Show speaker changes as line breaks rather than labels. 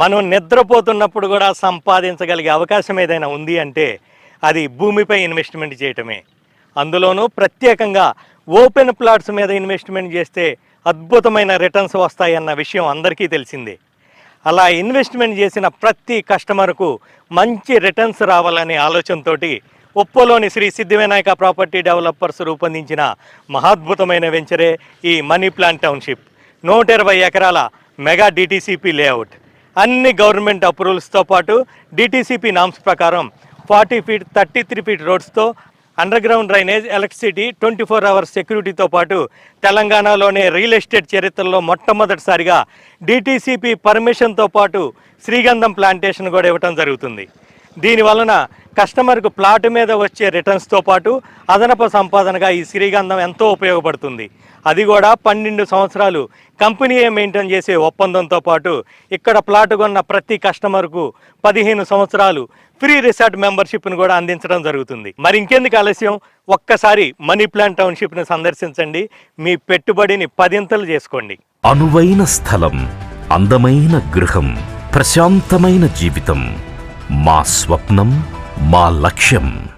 మనం నిద్రపోతున్నప్పుడు కూడా సంపాదించగలిగే అవకాశం ఏదైనా ఉంది అంటే అది భూమిపై ఇన్వెస్ట్మెంట్ చేయటమే. అందులోనూ ప్రత్యేకంగా ఓపెన్ ప్లాట్స్ మీద ఇన్వెస్ట్మెంట్ చేస్తే అద్భుతమైన రిటర్న్స్ వస్తాయన్న విషయం అందరికీ తెలిసిందే. అలా ఇన్వెస్ట్మెంట్ చేసిన ప్రతి కస్టమర్కు మంచి రిటర్న్స్ రావాలనే ఆలోచనతోటి ఉప్పలోని శ్రీ సిద్ధివినాయక ప్రాపర్టీ డెవలపర్స్ రూపొందించిన మహాద్భుతమైన వెంచరే ఈ మనీ ప్లాంట్ టౌన్షిప్. నూట ఇరవై ఎకరాల మెగా డిటీసీపీ లేఅవుట్. అన్ని గవర్నమెంట్ అప్రూవల్స్తో పాటు డిటీసీపీ నామ్స్ ప్రకారం forty feet thirty three feet రోడ్స్తో underground drainage electricity twenty four hours సెక్యూరిటీతో పాటు తెలంగాణలోనే రియల్ ఎస్టేట్ చరిత్రలో మొట్టమొదటిసారిగా డిటీసీపీ పర్మిషన్తో పాటు శ్రీగంధం ప్లాంటేషన్ కూడా ఇవ్వటం జరుగుతుంది. దీని వలన కస్టమర్కు ప్లాట్ మీద వచ్చే రిటర్న్స్తో పాటు అదనపు సంపాదనగా ఈ శ్రీగంధం ఎంతో ఉపయోగపడుతుంది. అది కూడా పన్నెండు సంవత్సరాలు కంపెనీయే మెయింటైన్ చేసే ఒప్పందంతో పాటు ఇక్కడ ప్లాట్ కొన్న ప్రతి కస్టమర్కు పదిహేను సంవత్సరాలు ఫ్రీ రిసార్ట్ మెంబర్షిప్ను కూడా అందించడం జరుగుతుంది. మరి ఇంకెందుకు ఆలస్యం? ఒక్కసారి మనీ ప్లాంట్ టౌన్షిప్ని సందర్శించండి. మీ పెట్టుబడిని పదింతలు చేసుకోండి.
అనువైన స్థలం అందమైన గృహం ప్రశాంతమైన జీవితం. మా స్వప్నం మా లక్ష్యం.